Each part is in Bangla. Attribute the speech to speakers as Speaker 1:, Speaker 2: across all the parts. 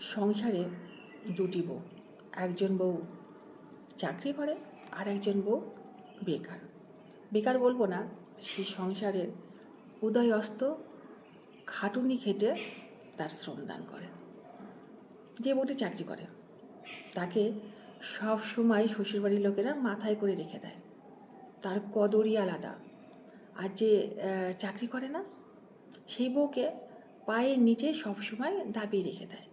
Speaker 1: সংসারে দুটি বউ। একজন বউ চাকরি করে আর একজন বউ বেকার। বেকার বলব না, সে সংসারের উদয় অস্ত খাটুনি খেটে তার শ্রমদান করে। যে বউটি চাকরি করে, তাকে সব সময় শ্বশুরবাড়ির লোকেরা মাথায় করে রেখে দেয়। তার কদরই আলাদা। আর যে চাকরি করে না, সেই বউকে পায়ের নিচে সবসময় দাবিয়ে রেখে দেয়।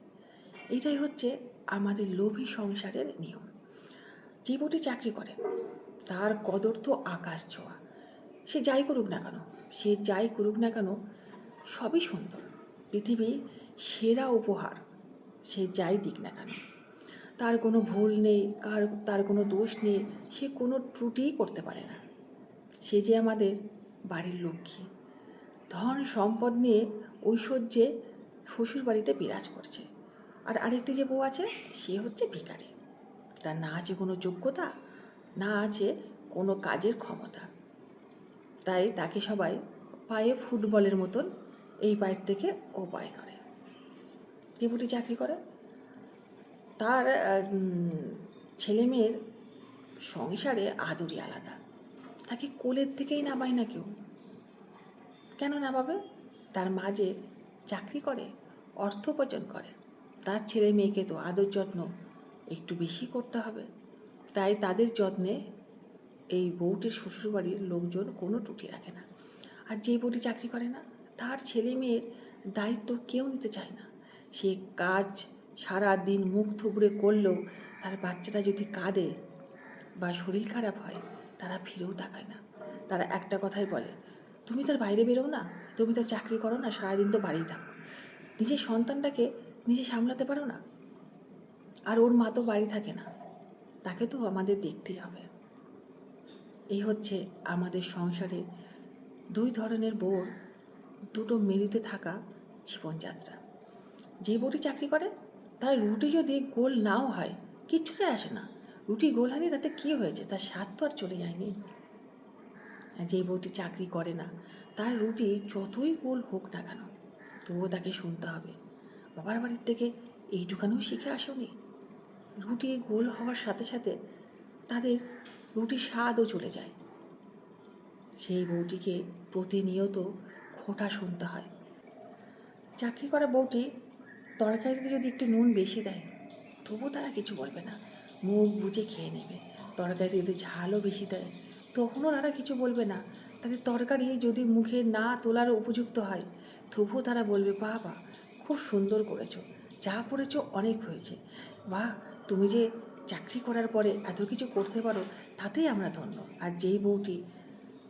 Speaker 1: এটাই হচ্ছে আমাদের লোভী সংসারের নিয়ম। যে বউটি চাকরি করে, তার কদর তো আকাশ ছোঁয়া। সে যাই করুক না কেন, সে যাই করুক না কেন, সবই সুন্দর। পৃথিবীর সেরা উপহার, সে যাই দিক না কেন। তার কোনো ভুল নেই, কার, তার কোনো দোষ নেই, সে কোনো ত্রুটিই করতে পারে না। সে যে আমাদের বাড়ির লক্ষ্মী। ধন সম্পদ নিয়ে ঐশ্বর্যে শ্বশুর বাড়িতে বিরাজ করছে। আর আরেকটি যে বউ আছে, সে হচ্ছে ভিখারি। তার না আছে কোনো যোগ্যতা, না আছে কোনো কাজের ক্ষমতা। তাই তাকে সবাই পায়ে ফুটবলের মতন এই পায়ের থেকে ও পায়ে করে বুটি চাকরি করে, তার ছেলে মেয়ের সংসারে আদরই আলাদা। তাকে কোলের থেকেই নামায় না কেউ। কেন নামাবে? তার মাঝে চাকরি করে, অর্থ উপার্জন করে। তার ছেলে মেয়েকে তো আদর যত্ন একটু বেশি করতে হবে। তাই তাদের যত্নে এই বউটির শ্বশুরবাড়ির লোকজন কোনো টুটি রাখে না। আর যেই বউটি চাকরি করে না, তার ছেলে মেয়ের দায়িত্ব কেউ নিতে চায় না। সে কাজ সারা দিন মুখ থুবড়ে করলেও তার বাচ্চাটা যদি কাঁদে বা শরীর খারাপ হয়, তারা ফিরেও তাকায় না। তারা একটা কথাই বলে, তুমি তার বাইরে বেরো না, তুমি তার চাকরি করো না, সারাদিন তো বাড়িই থাকো। নিজের সন্তানটাকে নিজে সামলাতে পারো না? আর ওর মা তো বাড়ি থাকে না। তাকে তো আমাদের দেখতেই হবে। এই হচ্ছে আমাদের সংসারে দুই ধরনের বোর, দুটো মেরুতে থাকা জীবনযাত্রা। যে বউটি চাকরি করে, তার রুটি যদি গোল নাও হয় কিচ্ছু যায় আসে না। রুটি গোল হয়নি, তাতে কী হয়েছে? তার স্বাদ তো আর চলে যায়নি। যে বউটি চাকরি করে না, তার রুটি যতই গোল হোক না কেন, তবুও তাকে শুনতে হবে। বাবার বাড়ির থেকে এইটুখানিও শিখে আসনি। রুটি গোল হওয়ার সাথে সাথে তাদের রুটির স্বাদও চলে যায়। সেই বউটিকে প্রতিনিয়ত খোটা শুনতে হয়। চাকরি করা বউটি তরকারিতে যদি একটু নুন বেশি দেয়, তবুও তারা কিছু বলবে না। মুখ বুঝে খেয়ে নেবে। তরকারিতে যদি ঝালও বেশি দেয়, তখনও তারা কিছু বলবে না। তাদের তরকারি যদি মুখে না তোলার উপযুক্ত হয়, তবুও তারা বলবে, বাবা খুব সুন্দর করেছ। যা করেছ অনেক হয়েছে। বা তুমি যে চাকরি করার পরে এত কিছু করতে পারো, তাতেই আমরা ধন্য। আর যেই বউটি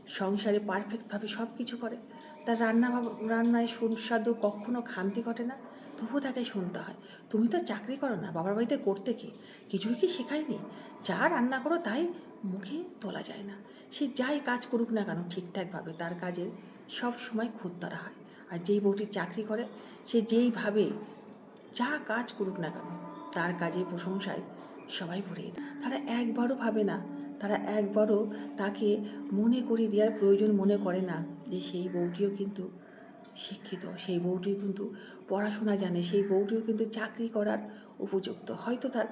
Speaker 1: সংসারে পারফেক্টভাবে সব কিছু করে, তার রান্না রান্নায় সুস্বাদু কখনো খামতি ঘটে না, তবুও তাকে শুনতে হয়। তুমি তো চাকরি করো না, বাবার বাড়িতে করতে কি? কিছুই কি শেখায়নি? যা রান্না করো তাই মুখে তোলা যায় না। সে যাই কাজ করুক না কেন, ঠিকঠাকভাবে তার কাজের সব সময় খুঁততারা হয়। আর যেই বউটি চাকরি করে, সে যেইভাবে যা কাজ করুক না কেন, তার কাজে প্রশংসায় সবাই ভরে তারা একবারও ভাবে না, তারা একবারও তাকে মনে করিয়ে দেওয়ার প্রয়োজন মনে করে না যে সেই বউটিও কিন্তু শিক্ষিত, সেই বউটিও কিন্তু পড়াশোনা জানে, সেই বউটিও কিন্তু চাকরি করার উপযুক্ত। হয়তো তার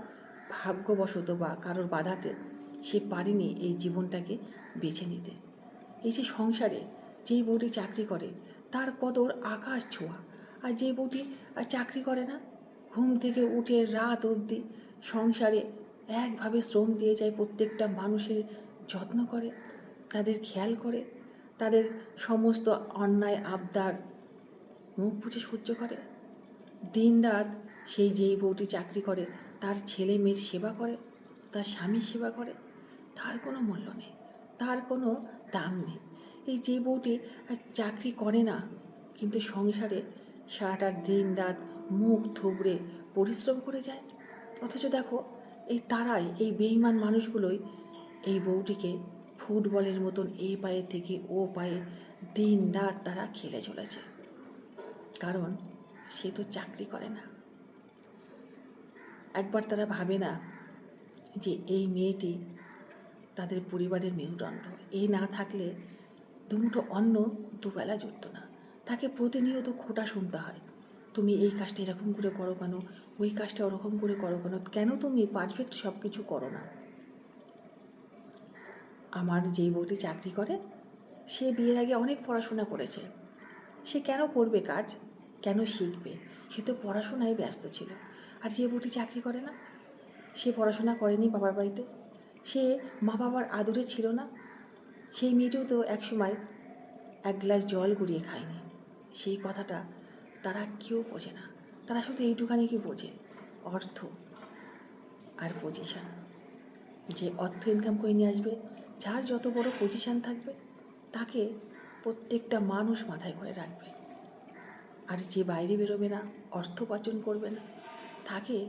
Speaker 1: ভাগ্যবশত বা কারোর বাধাতে সে পারেনি এই জীবনটাকে বেছে নিতে। এই যে সংসারে যেই বউটি চাকরি করে তার কদর আকাশ ছোঁয়া, আর যে বউটি চাকরি করে না? ঘুম থেকে উঠে রাত অবধি সংসারে একভাবে শ্রম দিয়ে যায় প্রত্যেকটা মানুষের যত্ন করে, তাদের খেয়াল করে, তাদের সমস্ত অন্যায়, আবদার মুখ বুঝে সহ্য করে। দিন রাত সেই যেই বউটি চাকরি করে, তার ছেলে মেয়ের সেবা করে, তার স্বামীর সেবা করে, তার কোনো মূল্য নেই, তার কোনো দাম নেই। এই যে বউটি আর চাকরি করে না, কিন্তু সংসারে সারাটা দিন রাত মুখ থুবড়ে পরিশ্রম করে যায়। অথচ দেখো, এই তারাই, এই বেইমান মানুষগুলোই এই বউটিকে ফুটবলের মতন এই পায়ে থেকে ও পায়ে দিন রাত তারা খেলে চলেছে। কারণ সে তো চাকরি করে না। একবার তারা ভাবে না যে এই মেয়েটি তাদের পরিবারের মেরুদণ্ড। এই না থাকলে দুমুঠো অন্ন দুবেলা জুটত না। তাকে প্রতিনিয়ত খোটা শুনতে হয়। তুমি এই কাজটা এরকম করে করো কেন? ওই কাজটা ওরকম করে করো কেন? কেন তুমি পারফেক্ট সব কিছু করো না? আমার যেই বউটি চাকরি করে, সে বিয়ের আগে অনেক পড়াশোনা করেছে। সে কেন করবে কাজ? কেন শিখবে? সে তো পড়াশোনায় ব্যস্ত ছিল। আর যে বউটি চাকরি করে না, সে পড়াশোনা করেনি বাবার বাড়িতে। সে মা বাবার আদরে ছিল না। সেই মেয়েটিও তো একসময় এক গ্লাস জল গড়িয়ে খায়নি। সেই কথাটা তারা কেউ বোঝে না। তারা শুধু এইটুখানি কি বোঝে? অর্থ আর পজিশান যে অর্থ ইনকাম করে নিয়ে আসবে, যার যত বড় পজিশান থাকবে, তাকে প্রত্যেকটা মানুষ মাথায় করে রাখবে। আর যে বাইরে বেরোবে না, অর্থ উপার্জন করবে না, তাকে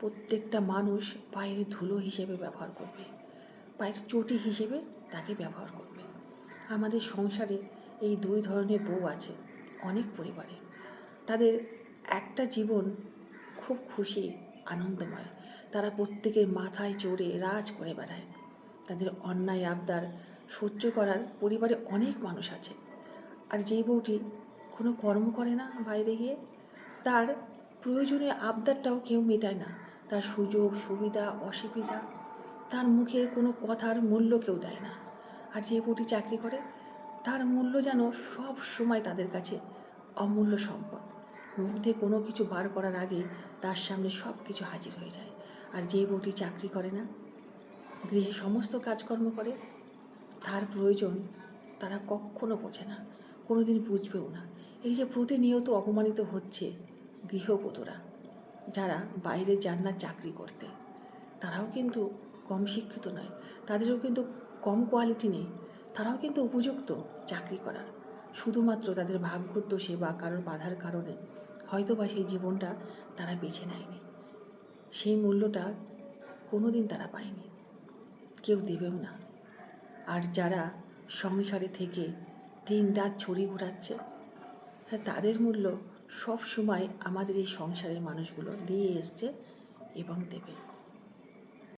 Speaker 1: প্রত্যেকটা মানুষ পায়ের ধুলো হিসেবে ব্যবহার করবে। পায়ের চটি হিসেবে তাকে ব্যবহার করবে। আমাদের সংসারে এই দুই ধরনের বউ আছে, অনেক পরিবারে। তাদের একটা জীবন খুব খুশি, আনন্দময়। তারা প্রত্যেকের মাথায় চড়ে রাজ করে বেড়ায়। তাদের অন্যায় আবদার সহ্য করার পরিবারে অনেক মানুষ আছে। আর যেই বউটি কোনো কর্ম করে না বাইরে গিয়ে, তার প্রয়োজনীয় আবদারটাও কেউ মেটায় না। তার সুযোগ, সুবিধা, অসুবিধা তার মুখের কোনো কথার মূল্য কেউ দেয় না। আর যে বউটি চাকরি করে, তার মূল্য যেন সব সময় তাদের কাছে অমূল্য সম্পদ। মুখ কোনো কিছু বার করার আগে তার সামনে সব কিছু হাজির হয়ে যায়। আর যে বউটি চাকরি করে না, গৃহে সমস্ত কাজকর্ম করে, তার প্রয়োজন তারা কখনো বোঝে না কোনো দিন বুঝবেও না। এই যে প্রতিনিয়ত অপমানিত হচ্ছে গৃহবধূরা যারা বাইরে যান না চাকরি করতে, তারাও কিন্তু কম শিক্ষিত নয়। তাদেরও কিন্তু কম কোয়ালিটি নেই। তারাও কিন্তু উপযুক্ত চাকরি করার। শুধুমাত্র তাদের ভাগ্যর দোষে বা কারোর বাধার কারণে হয়তো বা সেই জীবনটা তারা বেছে নেয়নি। সেই মূল্যটা কোনো দিন তারা পায়নি। কেউ দেবেও না। আর যারা সংসারে থেকে দিন রাত ছড়ি ঘোরাচ্ছে হ্যাঁ তাদের মূল্য সব সময় আমাদের এই সংসারের মানুষগুলো দিয়ে এসছে এবং দেবে।